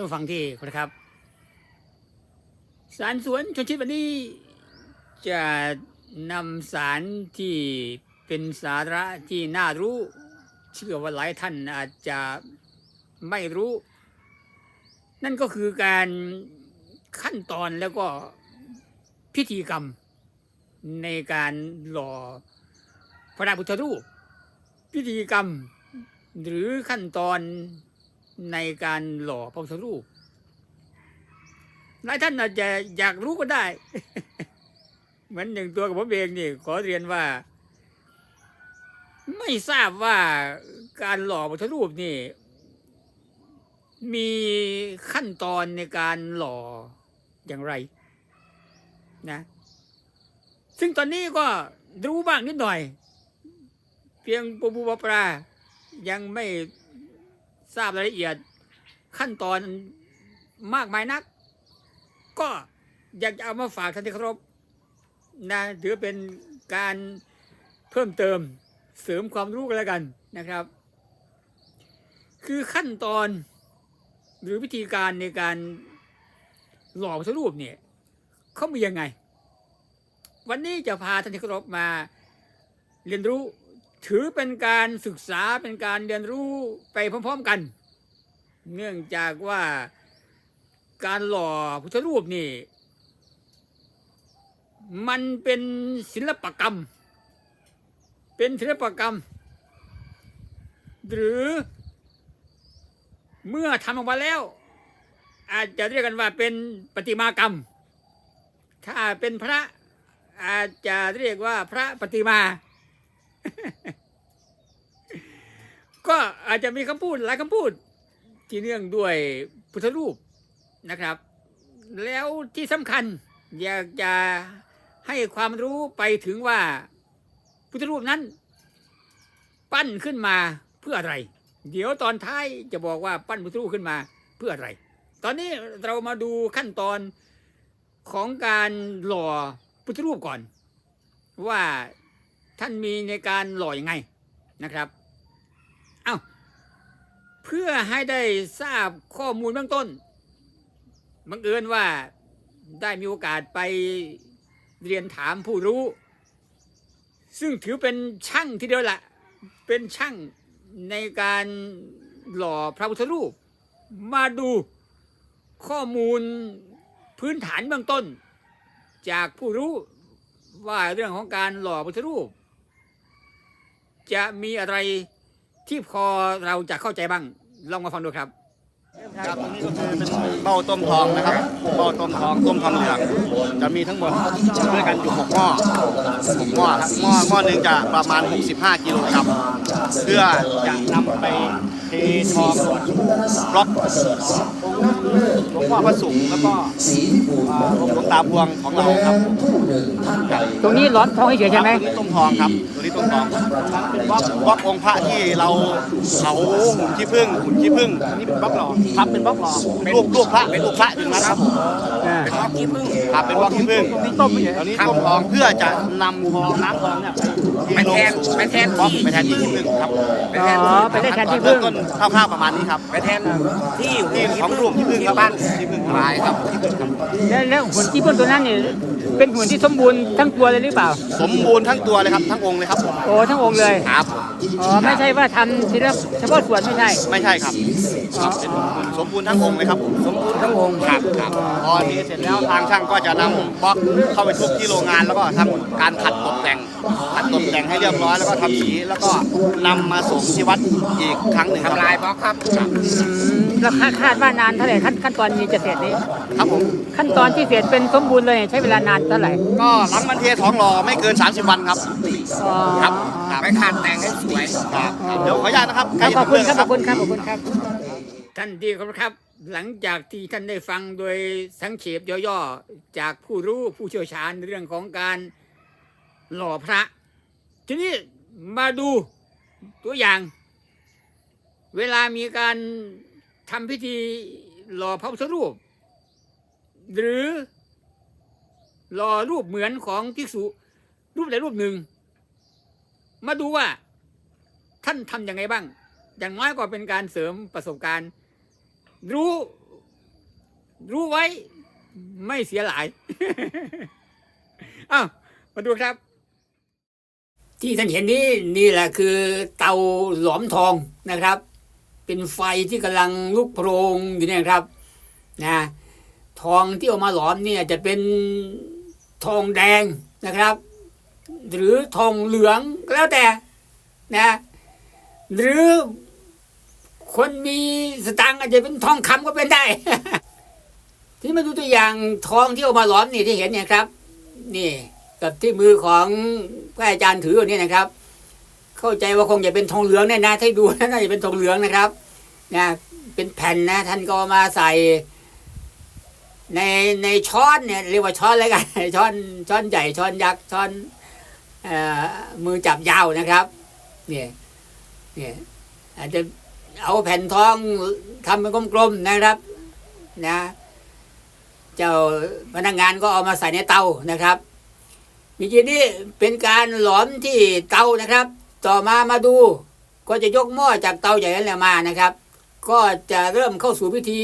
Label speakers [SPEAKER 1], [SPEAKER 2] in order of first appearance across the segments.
[SPEAKER 1] านผู้ฟังที่คารพครับ สารสวนชนชิดวันนี้จะนำสารที่เป็นสาระที่น่ารู้ เชื่อว่าหลายท่านอาจจะไม่รู้ นั่นก็คือการขั้นตอนแล้วก็พิธีกรรมในการหล่อพระพุทธรูป พิธีกรรมหรือขั้นตอน ในการหล่อพระพุทธรูปหลายท่านอาจจะอยากรู้ก็ได้ เหมือนอย่างตัวกับผมเองนี่ ขอเรียนว่า ไม่ทราบว่าการหล่อพระพุทธรูปนี่ มีขั้นตอนในการหล่ออย่างไร นะ ซึ่งตอนนี้ก็รู้บ้างนิดหน่อย เพียงปูปูปลาปลายังไม่ ทราบรายละเอียดขั้นตอนมากมายนัก ก็อยากจะเอามาฝากท่านที่เคารพนะถือเป็นการเพิ่มเติมเสริมความรู้กันแล้วกันนะครับ คือขั้นตอนหรือวิธีการในการหล่อพระรูปเนี่ยเขามียังไง วันนี้จะพาท่านที่เคารพมาเรียนรู้ ถือเป็นการศึกษาเป็นการเรียนรู้ไปพร้อมๆกัน เนื่องจากว่าการหล่อพุทธรูปนี่ มันเป็นศิลปกรรม เป็นศิลปกรรม หรือเมื่อทำออกมาแล้ว อาจจะเรียกกันว่าเป็นประติมากรรม ถ้าเป็นพระอาจจะเรียกว่าพระปฏิมา ก็อาจจะมีคำพูดหลายคำพูด ที่เนื่องด้วยพุทธรูปนะครับ แล้วที่สำคัญ อยากจะให้ความรู้ไปถึงว่าพุทธรูปนั้น ปั้นขึ้นมาเพื่ออะไร เดี๋ยวตอนท้ายจะบอกว่าปั้นพุทธรูปขึ้นมาเพื่ออะไร ตอนนี้เรามาดูขั้นตอนของการหล่อพุทธรูปก่อน ว่า ท่านมีในการหล่ออยังไงนะครับ เอา้า เพื่อให้ได้ทราบข้อมูลเบื้องต้น บังเอิญว่าได้มีโอกาสไปเรียนถามผู้รู้ ซึ่งถือเป็นช่างทีเดียวละเป็นช่างในการหล่อพระพุทธรูป มาดูข้อมูลพื้นฐานเบื้องต้น จากผู้รู้ว่าเรื่องของการหล่อพระพุทธรูป จะมีอะไรที่พอเราจะเข้าใจบ้าง ลองมาฟังดูครับ
[SPEAKER 2] ครับอันนี้ก็คือเป็นเบ้าต้มทองนะครับเบ้าต้มทองต้มทองเหลืองจะมีทั้งหมดด้วยกันอยู่6หม้อหกหม้อครับหม้อหม้อหนึ่งจะประมาณ 65กิโลกรัมเพื่อจะนำไปเททองบล็อก หลวงพ่อพระสุงฆ์แล้วก็อ่าหลวงตาพวงของเราครับ
[SPEAKER 1] ตรงนี้ร้อนท้องให้เฉยใช่ไหม
[SPEAKER 2] ตัวนี้ต้มทองครับตัวนี้ต้มทองเป็นบล็อกบล็อกองค์พระที่เราเผาหุ่นขี้ผึ้งหุ่นขี้ผึ้งอันนี่เป็นบล็อกหล่อครับเป็นบล็อกหล่อเป็นรูปรูปพระเป็นรูปพระอยู่นะครับผม
[SPEAKER 1] อ่า
[SPEAKER 2] เป็นบล็อกขี้ผึ้งครับเป็นบล็อกขี้ผึ้งนี่ต้มไม่ใช่ตอนนี้ต้มทองเพื่อจะนำทองน้ำทองเนี่ยไปแทนไปแทนบล็อกไปแทนที่ขี้ผึ้งครับ
[SPEAKER 1] อ๋อไปได้แทนที่พึ่ง
[SPEAKER 2] ต้นคร่าวๆประมาณนี้ครับ ไปแทนที่ที่ของรูปขี้ผึ้งครับ บ้านขี้ผึ้งลายครับขี้ผึ้งครับ
[SPEAKER 1] แล้วแล้วหุ่นที่พึ่งตัวนั้นเนี่ยเป็นหุ่นที่สมบูรณ์ทั้งตัวเลยหรือเปล่า
[SPEAKER 2] สมบูรณ์ทั้งตัวเลยครับ ทั้งองค์เลยครับผม
[SPEAKER 1] โอ้ทั้งองค์เลย
[SPEAKER 2] ครับ
[SPEAKER 1] อ๋อไม่ใช่ว่าทำทีละเฉพาะส่วนไม่ใช่
[SPEAKER 2] ไม่ใช่ครับครับเป็นหุ่นสมบูรณ์ทั้งองค์เลยครับ สมบูรณ์ทั้งองค์ครับครับพอเทเสร็จแล้วทางช่างก็จะนำบล็อกเข้าไปทุบที่โรงงานแล้วก็ทำการขัดตกแต่งขัดตกแต่งให้เรียบร้อยแล้วก็ทำสีแล้วก็นำมาส่งที่วัดอีกครั้งหนึ่งทำลายบล็อกครับ
[SPEAKER 1] อืมแล้วคาดคาดว่านานเท่าไหร่ขั้นขั้นตอนนี้จะเสร็จนี้
[SPEAKER 2] ครับผม
[SPEAKER 1] ขั้นตอนที่เสร็จเป็นสมบูรณ์เลยใช้เวลานานเท่าไหร่
[SPEAKER 2] ก็หลังมันเททองหล่อไม่เกิน 30 วันครับ
[SPEAKER 1] อ๋อ
[SPEAKER 2] ครับไปขาดแต่งให้สวยครับเดี๋ยวขออนุญาตนะครับ
[SPEAKER 1] ครับขอบคุณครับ
[SPEAKER 2] ใก
[SPEAKER 1] ข
[SPEAKER 2] ล้
[SPEAKER 1] อบ
[SPEAKER 2] จะ
[SPEAKER 1] คุณ
[SPEAKER 2] เลิก
[SPEAKER 1] ครับขอบคุณครับท่านดีครับ หลังจากที่ท่านได้ฟังโดยสังเขปย่อๆ จากผู้รู้ผู้เชี่ยวชาญในเรื่องของการหล่อพระ ทีนี้มาดูตัวอย่าง เวลามีการทำพิธี หล่อพระพุทธรูป หรือหล่อรูปเหมือนของภิกษุรูปใดรูปหนึ่ง มาดูว่า ท่านทำยังไงบ้าง อย่างน้อยก็เป็นการเสริมประสบการณ์ รู้ รู้ไว้ ไม่เสียหลายอ้าวมาดูครับ ที่ท่านเห็นนี้นี่แหละคือเตาหลอมทองนะครับ เป็นไฟที่กำลังลุกโพรงอยู่เนี่ยครับนะทองที่เออกมาหลอมเนี่ยจะเป็นทองแดงนะครับ หรือทองเหลืองก็แล้วแต่นะหรือคนมีสตังค์อาจจะเป็นทองคำก็เป็นได้ ที่มาดูตัวอย่างทองที่เอามาหลอมนี่ที่เห็นเนี่ยครับ นี่กับที่มือของพระอาจารย์ถืออยู่นี่นะครับ เข้าใจว่าคงจะเป็นทองเหลืองแน่นะถ้าดูแล้วน่าจะเป็นทองเหลืองนะครับนะเป็นแผ่นนะ ท่านก็มาใส่ ในในช้อนเนี่ยเรียกว่าช้อนอะไรกันช้อนช้อนใหญ่ช้อนยักษ์ช้อนอมือจับยาวนะครับ เนี่ยเนี่ยอาจจะเอาแผ่นทองทำเป็นกลมๆนะครับ นะ เจ้าพนักงานก็เอามาใส่ในเตานะครับเมื่อกี้นี้เป็นการหลอมที่เตานะครับ ต่อมามาดู ก็จะยกหม้อจากเตาใหญ่นั่นแหละมานะครับ ก็จะเริ่มเข้าสู่พิธี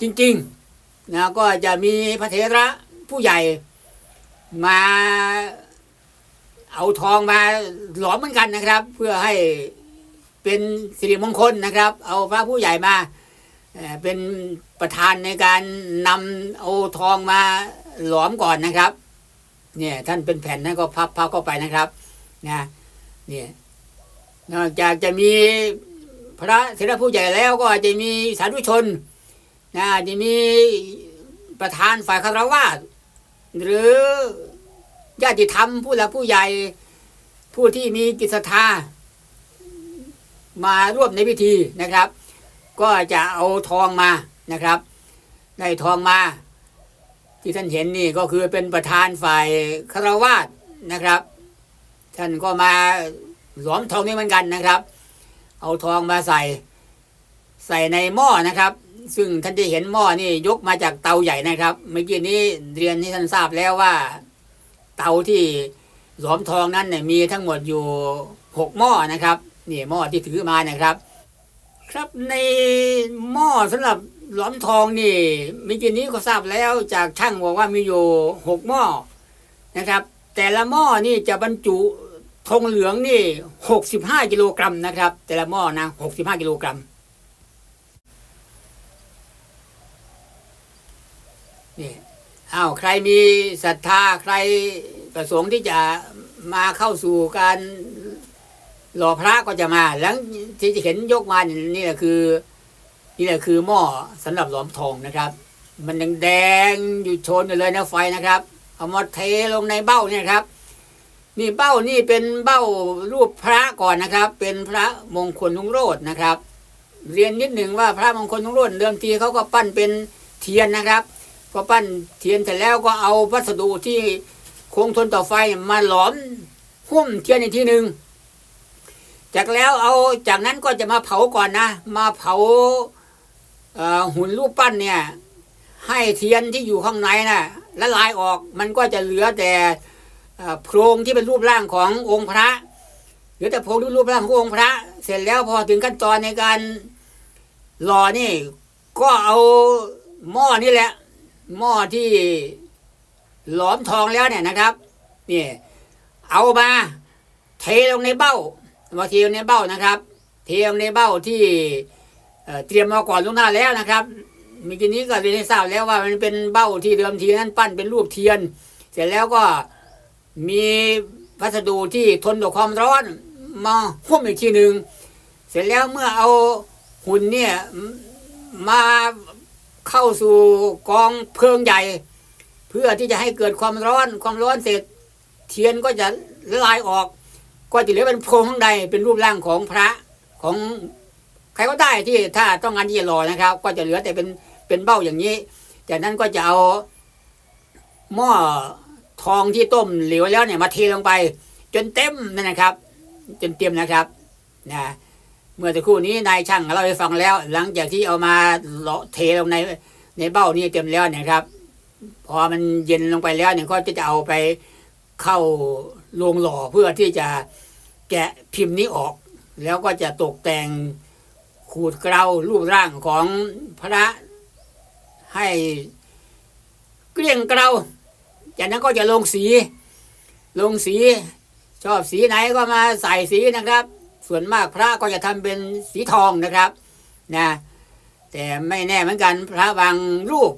[SPEAKER 1] จริงๆนะก็จะมีพระเถระผู้ใหญ่มาเอาทองมาหลอมเหมือนกันนะครับ เพื่อให้เป็นสิริมงคลนะครับ เอาพระผู้ใหญ่มาเป็นประธานในการนำเอาทองมาหลอมก่อนนะครับ เนี่ยท่านเป็นแผ่นนั้นก็พับพับเข้าไปนะครับนะ เนี่ยนอกจากจะมีพระเถระผู้ใหญ่แล้วก็อาจจะมีสาธุชนนะอาจจะมีประธานฝ่ายคารวะหรือญาติธรรมผู้หลักผู้ใหญ่ผู้ที่มีกิจศรัทธามาร่วมในพิธีนะครับ ก็จะเอาทองมานะครับได้ทองมาที่ท่านเห็นนี่ก็คือเป็นประธานฝ่ายคารวาสนะครับ ท่านก็มาหลอมทองนี่เหมือนกันนะครับ เอาทองมาใส่ ใส่ในหม้อนะครับ ซึ่งท่านจะเห็นหม้อนี่ยกมาจากเตาใหญ่นะครับ เมื่อกี้นี้เรียนให้ท่านทราบแล้วว่า เตาที่หลอมทองนั้นเนี่ยมีทั้งหมดอยู่หกหม้อนะครับนี่หม้อที่ถือมานะครับ ครับในหม้อสำหรับหลอมทองนี่เมื่อกี้นี้ก็ทราบแล้วจากช่างบอกว่ามีอยู่หกหม้อนะครับ แต่ละหม้อนี่จะบรรจุทองเหลืองนี่หกสิบห้ากิโลกรัมนะครับ แต่ละหม้อนะหกสิบห้ากิโลกรัมนี่อ้าวใครมีศรัทธาใครประสงค์ที่จะมาเข้าสู่การหล่อพระก็จะมาแล้วที่จะเห็นยกมานี่นี่แหละคือ นี่แหละคือหม้อสำหรับหลอมทองนะครับ มันแดงแดงอยู่โชนอยู่เลยนะไฟนะครับ เอามาเทลงในเบ้าเนี่ยครับ นี่เบ้านี่เป็นเบ้ารูปพระก่อนนะครับ เป็นพระมงคลลุงโรจนะครับ เรียนนิดหนึ่งว่าพระมงคลลุงโรจน์เดิมทีเขาก็ปั้นเป็นเทียนนะครับพอปั้นเทียนเสร็จแล้วก็เอาวัสดุที่คงทนต่อไฟมาหลอมหุ้มเทียนอีกทีหนึ่งจากแล้วเอาจากนั้นก็จะมาเผาก่อนนะ มาเผาเหุ่นรูปปั้นเนี่ย ให้เทียนที่อยู่ข้างในนะ่ะละลายออกมันก็จะเหลือแต่โพรงที่เป็นรูปร่างขององค์พระเหลือแต่โพรงที่รูปร่างขององค์พระ เสร็จแล้วพอถึงขั้นตอนในการหล่อนี่ ก็เอาหม้อนี่แหละ หม้อที่หลอมทองแล้วเนี่ยนะครับนี่เอามาเทลงในเบ้ามาเทลงในเบ้านะครับ เทลงในเบ้าที่เอ่อเตรียมมาก่อนล่วงหน้าแล้วนะครับ เมื่อกี้นี้ก็เรียนให้ทราบแล้วว่ามันเป็นเบ้าที่เดิมทีนั้นปั้นเป็นรูปเทียน เสร็จแล้วก็มีวัสดุที่ทนต่อความร้อนมาหุ้มอีกทีหนึ่งเสร็จแล้วเมื่อเอาหุ่นเนี่ยมาเข้าสู่กองเพลิงใหญ่ เพื่อที่จะให้เกิดความร้อนความร้อนเสร็จ เทียนก็จะละลายออก ก็จะเหลือเป็นโพรงข้างในเป็นรูปร่างของพระของใครก็ได้ที่ถ้าต้องการที่จะรอนะครับ ก็จะเหลือแต่เป็น เป็นเบ้าอย่างนี้ จากนั้นก็จะเอาหม้อทองที่ต้มเหลวแล้วเนี่ยมาเทลงไป จนเต็มนั่นนะครับ จนเต็มนะครับนะเมื่อสักครู่นี้นายช่างเราไปฟังแล้ว หลังจากที่เอามาเลาะเทลงในในเบ้านี้เต็มแล้วเนะครับ พอมันเย็นลงไปแล้วเนี่ยก็จะเอาไปเข้าโรงหล่อเพื่อที่จะแกะพิมพ์นี้ออก แล้วก็จะตกแต่งขูดเกลารูปร่างของพระ ให้เกลี้ยงเกลาจากนั้นก็จะลงสี ลงสีชอบสีไหนก็มาใส่สีนะครับ ส่วนมากพระก็จะทำเป็นสีทองนะครับนะแต่ไม่แน่เหมือนกันพระบางรูป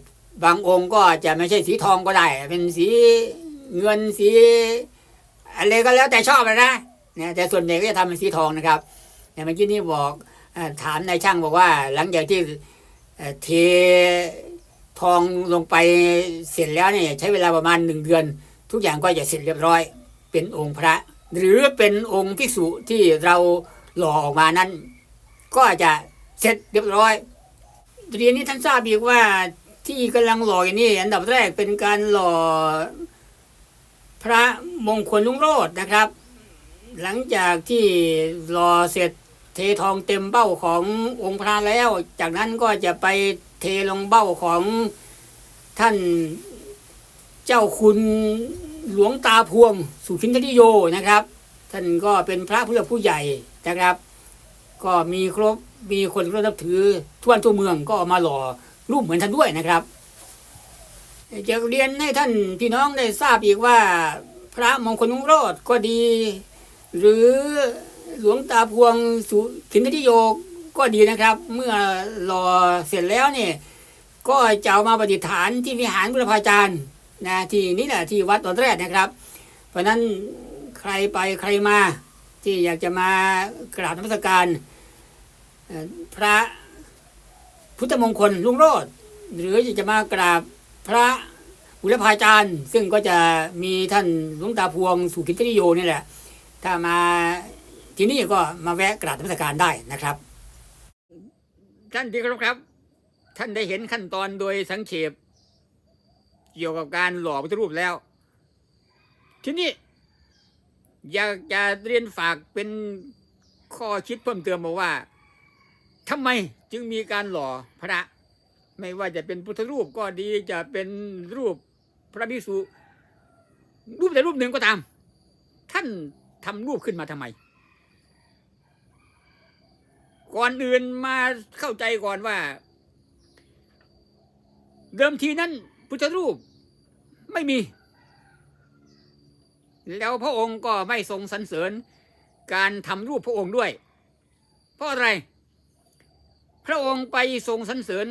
[SPEAKER 1] บางองค์ก็จะไม่ใช่สีทองก็ได้ เป็นสีเงินสีอะไรก็แล้วแต่ชอบนะนะแต่ส่วนใหญ่ก็จะทำเป็นสีทองนะครับอย่างเมื่อกี้นี่บอกถามนายช่างบอกว่า หลังจากที่เท ทองลงไปเสร็จแล้วเนี่ยใช้เวลาประมาณหนึ่งเดือน ทุกอย่างก็จะเสร็จเรียบร้อย เป็นองค์พระ หรือเป็นองค์ภิกษุที่เราหล่อออกมานั้น ก็จะเสร็จเรียบร้อยเรียนนี้ท่านทราบอีกว่าที่กำลังหล่ออยู่นี่ อันดับแรกเป็นการหล่อพระมงคลลุงโรจน์นะครับ หลังจากที่หล่อเสร็จเททองเต็มเบ้าขององค์พระแล้ว จากนั้นก็จะไป เทลงเบ้าของท่านเจ้าคุณหลวงตาพวง สุขินทริโยนะครับ ท่านก็เป็นพระผู้หลักผู้ใหญ่นะครับ ก็มีครบมีคนก็นับถือทั่วทั่วเมืองก็มาหล่อรูปเหมือนท่านด้วยนะครับจะเรียนให้ท่านพี่น้องได้ทราบอีกว่า พระมงคลนุโรธก็ดี หรือหลวงตาพวงสุขินทริโย ก็ดีนะครับ เมื่อหล่อเสร็จแล้วเนี่ยก็จะเอามาปฏิฐานที่วิหารบุรพาจารย์นะที่นี่แหละที่วัดตอนแรกนะครับ เพราะนั้นใครไปใครมาที่อยากจะมากราบนมัสการพระพุทธมงคลลุงโรดหรืออยากจะมากราบพระบุรพาจารย์ ซึ่งก็จะมีท่านหลวงตาพวงสุขิตริโยนี่แหละ ถ้ามาที่นี่ก็มาแวะกราบนมัสการได้นะครับ ท่านที่เคารพครับ ท่านได้เห็นขั้นตอนโดยสังเขปเกี่ยวกับการหล่อพระพุทธรูปแล้ว ทีนี้ อยากจะเรียนฝากเป็นข้อคิดเพิ่มเติมมาว่าทำไมจึงมีการหล่อพระ ไม่ว่าจะเป็นพุทธรูปก็ดีจะเป็นรูปพระภิกษุรูปใดรูปหนึ่งก็ตาม ท่านทำรูปขึ้นมาทำไม ก่อนอื่นมาเข้าใจก่อนว่า เดิมทีนั้นพุทธรูปไม่มี แล้วพระองค์ก็ไม่ทรงสรรเสริญการทำรูปพระองค์ด้วย เพราะอะไร พระองค์ไปทรงสรรเสริญ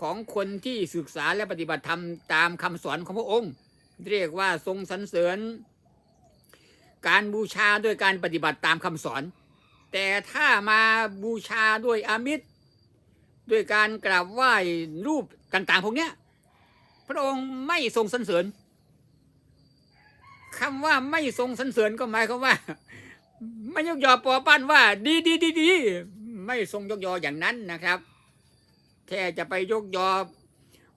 [SPEAKER 1] ของคนที่ศึกษาและปฏิบัติธรรมตามคำสอนของพระองค์ เรียกว่าทรงสรรเสริญ การบูชาด้วยการปฏิบัติตามคำสอน แต่ถ้ามาบูชาด้วยอามิตร ด้วยการกราบไหว้รูปต่าง ๆ พวกเนี้ย พระองค์ไม่ทรงสรรเสริญคำว่าไม่ทรงสรรเสริญก็หมายความว่า ไม่ยกยอปอปั้นว่า ดีดีดีดีไม่ทรงยกยออย่างนั้นนะครับ แค่จะไปยกยอ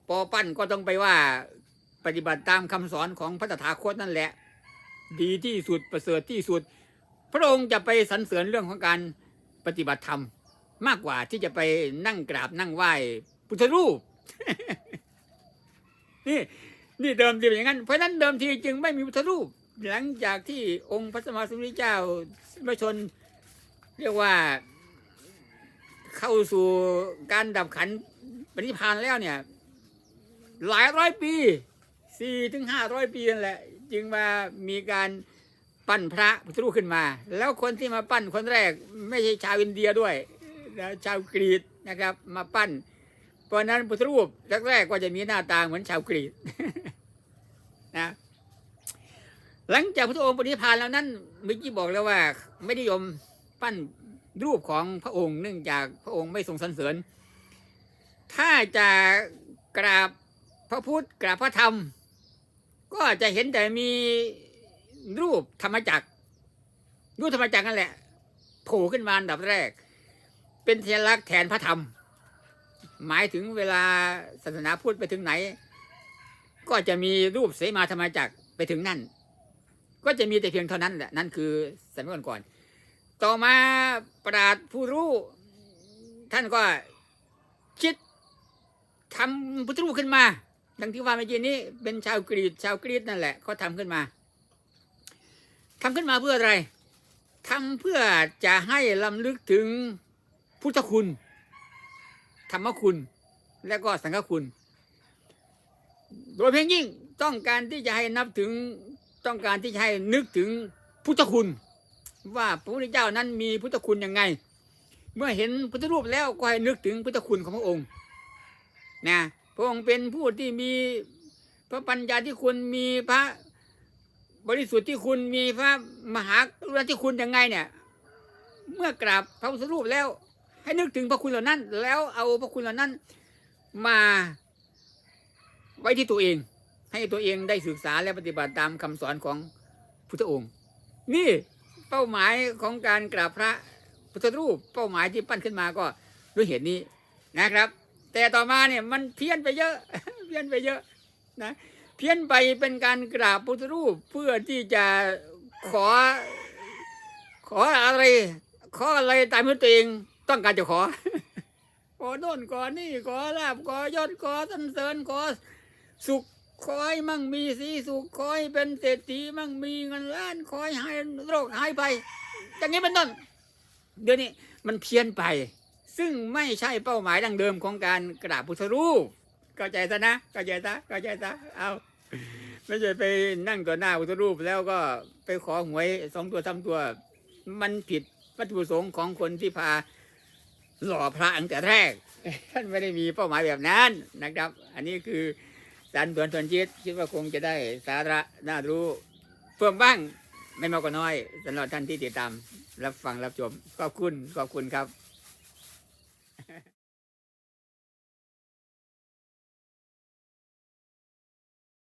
[SPEAKER 1] ปอปั้นก็ต้องไปว่าปฏิบัติตามคำสอนของพระตถาคตนั่นแหละ ดีที่สุดประเสริฐที่สุด พระองค์จะไปสรรเสริญเรื่องของการปฏิบัติธรรม มากกว่าที่จะไปนั่งกราบนั่งไหว้พุทธรูป นี่นี่เดิมทีเป็นอย่างนั้น เพราะฉะนั้นเดิมทีจึงไม่มีพุทธรูป หลังจากที่องค์พระสมมาสมพุทธเจ้าพระชน เรียกว่าเข้าสู่การดับขันปณิพานแล้วเนี่ย หลายร้อยปีสี่ถึงห้าร้อยปีนั่นแหละ จึงมามีการ ปั้นพระพุทธรูปขึ้นมา แล้วคนที่มาปั้นคนแรกไม่ใช่ชาวอินเดียด้วยนะชาวกรีกนะครับ มาปั้น เพราะนั้นพุทธรูปแรกๆก็จะมีหน้าตาเหมือนชาวกรีกนะหลังจากพระองค์ปฏิพานแล้วนั้นเมื่อกี้บอกแล้วว่า ไม่นิยมปั้นรูปของพระองค์เนื่องจากพระองค์ไม่ทรงสรรเสริญ ถ้าจะกราบพระพุทธกราบพระธรรม ก็จะเห็นแต่มี รูปธรรมจักร รูปธรรมจักรนั่นแหละโผล่ขึ้นมาอันดับแรก เป็นเทลักษณ์แทนพระธรรม หมายถึงเวลาศาสนาพุทธไปถึงไหน ก็จะมีรูปเสมาธรรมจักรไปถึงนั่น ก็จะมีแต่เพียงเท่านั้นแหละนั่นคือสันนิษฐานก่อนต่อมาปราดผู้รู้ท่านก็คิดทำพุทธรูปขึ้นมาดังที่ว่าเมื่อกี้นี้เป็นชาวกรีกชาวกรีกนั่นแหละเขาทำขึ้นมา ทำขึ้นมาเพื่ออะไรทำเพื่อจะให้ลำลึกถึงพุทธคุณ ธรรมคุณ และก็สังฆคุณ โดยเพียงยิ่งต้องการที่จะให้นับถึงต้องการที่จะให้นึกถึงพุทธคุณ ว่าพระพุทธเจ้านั้นมีพุทธคุณยังไง เมื่อเห็นพุทธรูปแล้วก็ให้นึกถึงพุทธคุณของพระองค์นะพระองค์เป็นผู้ที่มีพระปัญญาที่คุณมีพระ บริสุทธิ์ที่คุณมีพระมหากรุณาธิคุณยังไงเนี่ย เมื่อกราบพระพุทธรูปแล้ว ให้นึกถึงพระคุณเหล่านั้น แล้วเอาพระคุณเหล่านั้น มาไว้ที่ตัวเอง ให้ตัวเองได้ศึกษาและปฏิบัติตามคำสอนของพุทธองค์ นี่เป้าหมายของการกราบพระพุทธรูป เป้าหมายที่ปั้นขึ้นมาก็ด้วยเหตุนี้นะครับ แต่ต่อมาเนี่ยมันเพี้ยนไปเยอะ เพี้ยนไปเยอะนะ เพี้ยนไปเป็นการกราบพุทธรูปเพื่อที่จะขอ ขออะไร ขออะไรตามที่ตัวเองต้องการจะขอ ขอโน่นขอนี่ขอลาบขอยศขอสรรเสริญขอสุขขอให้มั่งมีสีสุขขอให้เป็นเศรษฐีมั่งมีเงินล้านขอให้หายโรคหายไป อย่างนี้เป็นต้นเดี๋ยวนี้มันเพี้ยนไป ซึ่งไม่ใช่เป้าหมายดังเดิมของการกราบพุทธรูปเข้าใจซะนะเข้าใจซะเข้าใจซะเอา ไม่ใช่ไปนั่งต่อหน้าพุทธรูปแล้วก็ไปขอหวยสองตัวสามตัว มันผิดวัตถุประสงค์ของคนที่พาหล่อพระตั้งแต่แรก ท่านไม่ได้มีเป้าหมายแบบนั้นนะครับ อันนี้คือสารสวนทวนจิตคิดว่าคงจะได้สาระน่ารู้เพิ่มบ้างไม่มากก็น้อยสำหรับท่านที่ติดตาม รับฟังรับชมขอบคุณขอบคุณครับ